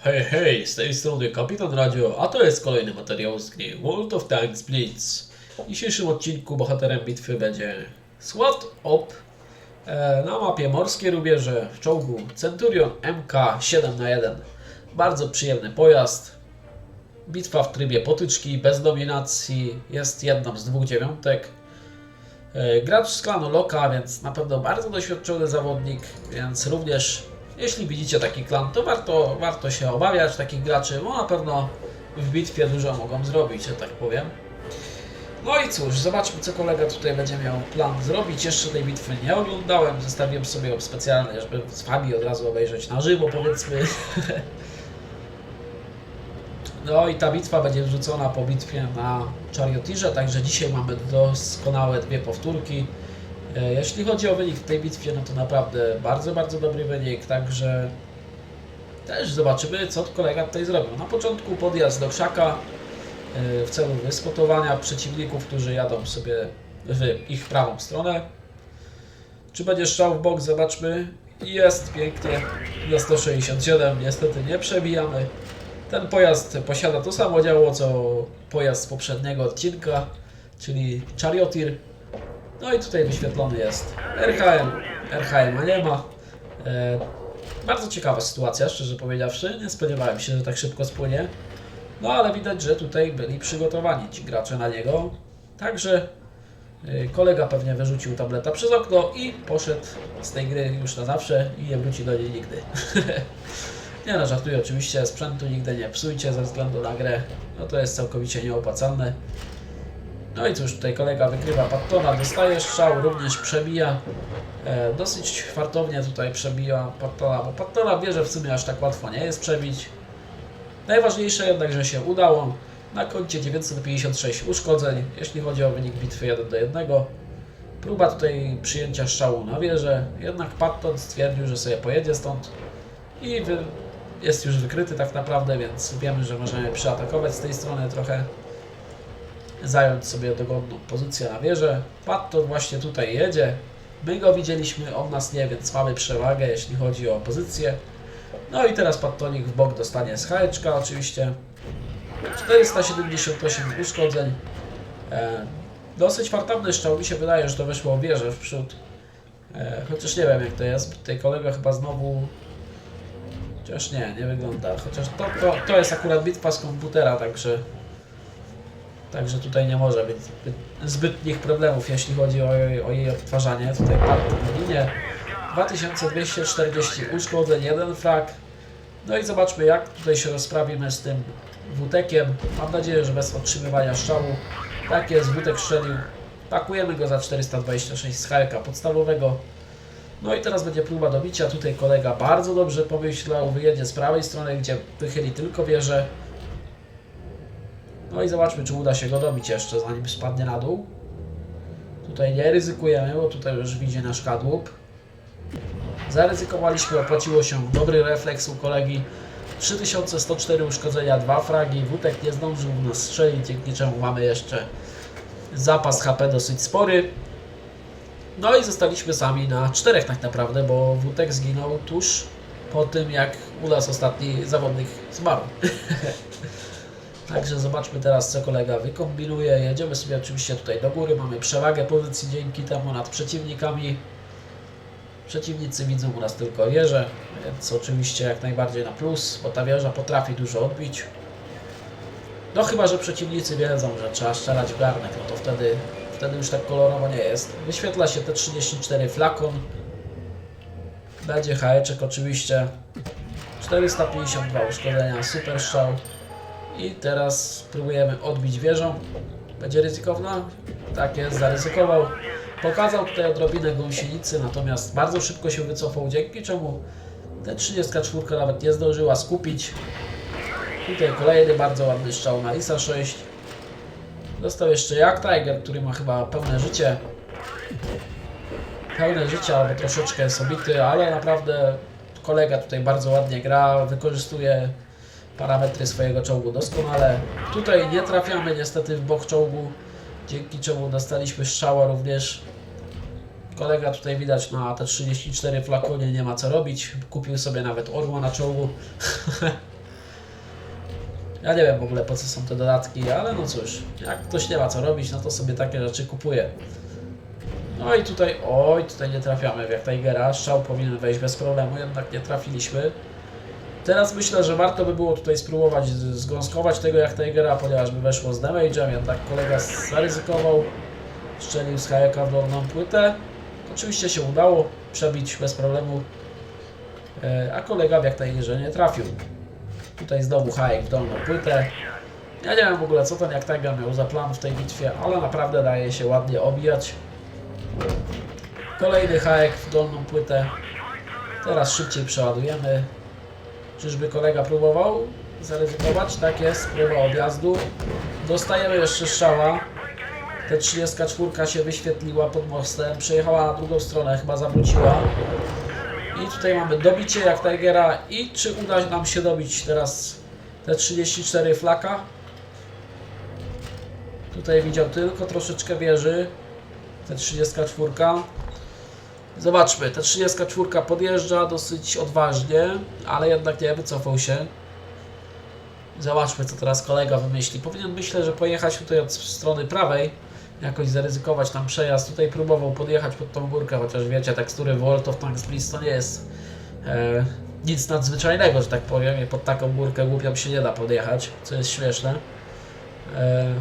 Hej, hej, z tej strony Kapitan Radio, a to jest kolejny materiał z gry World of Tanks Blitz. W dzisiejszym odcinku bohaterem bitwy będzie SWAT OP e, na mapie Morskie Rubieże w czołgu Centurion MK7 na 1 Bardzo przyjemny pojazd. Bitwa w trybie potyczki, bez dominacji, jest jedną z dwóch dziewiątek. E, Gracz z klanu Loka, więc na pewno bardzo doświadczony zawodnik, więc również jeśli widzicie taki klan, to warto, warto się obawiać takich graczy, bo na pewno w bitwie dużo mogą zrobić, że tak powiem. No i cóż, zobaczmy co kolega tutaj będzie miał plan zrobić. Jeszcze tej bitwy nie oglądałem, zostawiłem sobie ją specjalnie, żeby z Wami od razu obejrzeć na żywo powiedzmy. No i ta bitwa będzie wrzucona po bitwie na Chariotirze, także dzisiaj mamy doskonałe dwie powtórki. E, Jeśli chodzi o wynik w tej bitwie, no to naprawdę bardzo, bardzo dobry wynik, także też zobaczymy, co kolega tutaj zrobił. Na początku podjazd do krzaka e, w celu wyspotowania przeciwników, którzy jadą sobie w ich prawą stronę. Czy będzie strzał w bok? Zobaczmy. Jest pięknie. Na 167 niestety nie przebijamy. Ten pojazd posiada to samo działo, co pojazd z poprzedniego odcinka, czyli Chariotir. No i tutaj wyświetlony jest RHM. RHM a nie ma. E, bardzo ciekawa sytuacja, szczerze powiedziawszy. Nie spodziewałem się, że tak szybko spłynie. No ale widać, że tutaj byli przygotowani ci gracze na niego. Także e, kolega pewnie wyrzucił tableta przez okno i poszedł z tej gry już na zawsze i nie wróci do niej nigdy. nie no, żartuję oczywiście, sprzętu nigdy nie psujcie ze względu na grę. No to jest całkowicie nieopłacalne. No i cóż, tutaj kolega wykrywa Pattona, dostaje strzał, również przebija. E, dosyć fartownie tutaj przebija Pattona, bo Pattona wie, że w sumie aż tak łatwo nie jest przebić. Najważniejsze jednak, że się udało. Na koncie 956 uszkodzeń, jeśli chodzi o wynik bitwy 1 do 1. Próba tutaj przyjęcia strzału na wieżę, jednak Patton stwierdził, że sobie pojedzie stąd i jest już wykryty tak naprawdę, więc wiemy, że możemy przyatakować z tej strony trochę zająć sobie dogodną pozycję na wieżę. Patton właśnie tutaj jedzie. My go widzieliśmy, on nas nie, więc mamy przewagę, jeśli chodzi o pozycję. No i teraz Pattonik w bok dostanie z haeczka oczywiście. 478 uszkodzeń. E, dosyć fartowny strzał, mi się wydaje, że to weszło wieżę w przód. E, chociaż nie wiem jak to jest, tutaj kolega chyba znowu... Chociaż nie, nie wygląda. Chociaż to, to, to jest akurat bitwa z komputera, także... Także tutaj nie może być zbyt, zbytnich problemów, jeśli chodzi o, o jej odtwarzanie. Tutaj party w linie. 2240 uszkodzeń, jeden frag. No i zobaczmy, jak tutaj się rozprawimy z tym wutekiem. Mam nadzieję, że bez otrzymywania strzału. Tak jest, wutek strzelił. Pakujemy go za 426 z HLK podstawowego. No i teraz będzie próba dobicia. Tutaj kolega bardzo dobrze pomyślał. Wyjedzie z prawej strony, gdzie wychyli tylko wieżę. No i zobaczmy, czy uda się go dobić jeszcze, zanim spadnie na dół. Tutaj nie ryzykujemy, bo tutaj już widzi nasz kadłub. Zaryzykowaliśmy, opłaciło się. Dobry refleks u kolegi. 3104 uszkodzenia, 2 fragi. Wutek nie zdążył nas strzelić, dzięki czemu mamy jeszcze zapas HP dosyć spory. No i zostaliśmy sami na czterech tak naprawdę, bo Wutek zginął tuż po tym, jak u nas ostatni zawodnik zmarł. Także zobaczmy teraz, co kolega wykombinuje. Jedziemy sobie oczywiście tutaj do góry. Mamy przewagę pozycji dzięki temu nad przeciwnikami. Przeciwnicy widzą u nas tylko wieżę, więc oczywiście jak najbardziej na plus, bo ta wieża potrafi dużo odbić. No chyba, że przeciwnicy wiedzą, że trzeba strzelać w garnek, no to wtedy, wtedy już tak kolorowo nie jest. Wyświetla się te 34 flakon. Będzie haeczek oczywiście. 452 uszkodzenia, super strzał. I teraz spróbujemy odbić wieżą. Będzie ryzykowna? Tak jest, zaryzykował. Pokazał tutaj odrobinę gąsienicy, natomiast bardzo szybko się wycofał, dzięki czemu te 34 nawet nie zdążyła skupić. Tutaj kolejny bardzo ładny strzał na Isa 6. Dostał jeszcze jak Tiger, który ma chyba pełne życie. Pełne życie, albo troszeczkę jest obity, ale naprawdę kolega tutaj bardzo ładnie gra, wykorzystuje parametry swojego czołgu doskonale. Tutaj nie trafiamy niestety w bok czołgu, dzięki czemu dostaliśmy strzała również. Kolega tutaj widać na te 34 flakonie nie ma co robić. Kupił sobie nawet orła na czołgu. Ja nie wiem w ogóle po co są te dodatki, ale no cóż, jak ktoś nie ma co robić, no to sobie takie rzeczy kupuje. No i tutaj, oj, tutaj nie trafiamy w jak Tigera. Strzał powinien wejść bez problemu, jednak nie trafiliśmy. Teraz myślę, że warto by było tutaj spróbować zgąskować tego jak Tigera, ponieważ by weszło z damage'em, jednak kolega zaryzykował, strzelił z hajeka w dolną płytę. Oczywiście się udało przebić bez problemu, e, a kolega w jak Tigerze nie trafił. Tutaj znowu hajek w dolną płytę. Ja nie wiem w ogóle co ten jak Tiger miał za plan w tej bitwie, ale naprawdę daje się ładnie obijać. Kolejny hajek w dolną płytę. Teraz szybciej przeładujemy. Czyżby kolega próbował zaryzykować? Tak jest, próba objazdu. Dostajemy jeszcze strzała. Ta 34 się wyświetliła pod mostem. Przejechała na drugą stronę, chyba zawróciła. I tutaj mamy dobicie jak Tigera. I czy uda nam się dobić teraz te 34 flaka? Tutaj widział tylko troszeczkę wieży. Te 34. Zobaczmy, ta 34 podjeżdża dosyć odważnie, ale jednak nie wycofał się. Zobaczmy, co teraz kolega wymyśli. Powinien myślę, że pojechać tutaj od strony prawej, jakoś zaryzykować tam przejazd. Tutaj próbował podjechać pod tą górkę, chociaż wiecie, tekstury Volt of Tanks Blitz to nie jest e, nic nadzwyczajnego, że tak powiem. I Pod taką górkę głupią się nie da podjechać, co jest śmieszne. E,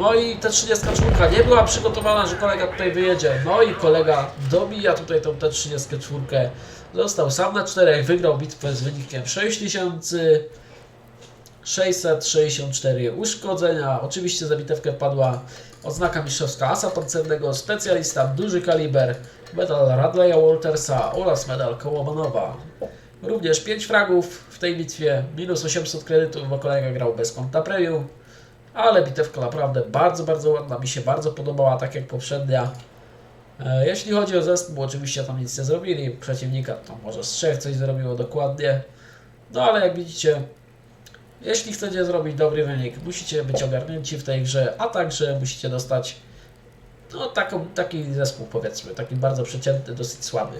no i ta 34 nie była przygotowana, że kolega tutaj wyjedzie. No i kolega dobija tutaj tą T34. Został sam na czterech, wygrał bitwę z wynikiem 6664 uszkodzenia. Oczywiście za bitewkę wpadła odznaka mistrzowska asa pancernego, specjalista, duży kaliber, medal Radleya Waltersa oraz medal Kołobanowa. Również 5 fragów w tej bitwie, minus 800 kredytów, bo kolega grał bez konta premium. Ale bitewka naprawdę bardzo, bardzo ładna, mi się bardzo podobała, tak jak poprzednia. E, Jeśli chodzi o zespół, oczywiście tam nic nie zrobili, przeciwnika tam może z trzech coś zrobiło dokładnie. No ale jak widzicie, jeśli chcecie zrobić dobry wynik, musicie być ogarnięci w tej grze, a także musicie dostać no, taką, taki zespół powiedzmy, taki bardzo przeciętny, dosyć słaby.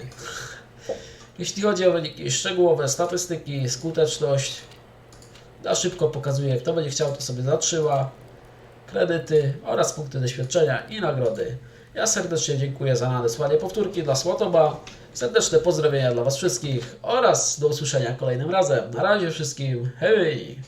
Jeśli chodzi o wyniki szczegółowe, statystyki, skuteczność, na szybko pokazuje, kto będzie chciał, to sobie zatrzyma, kredyty oraz punkty doświadczenia i nagrody. Ja serdecznie dziękuję za nadesłanie powtórki dla Słotoba. Serdeczne pozdrowienia dla Was wszystkich oraz do usłyszenia kolejnym razem. Na razie wszystkim. Hej!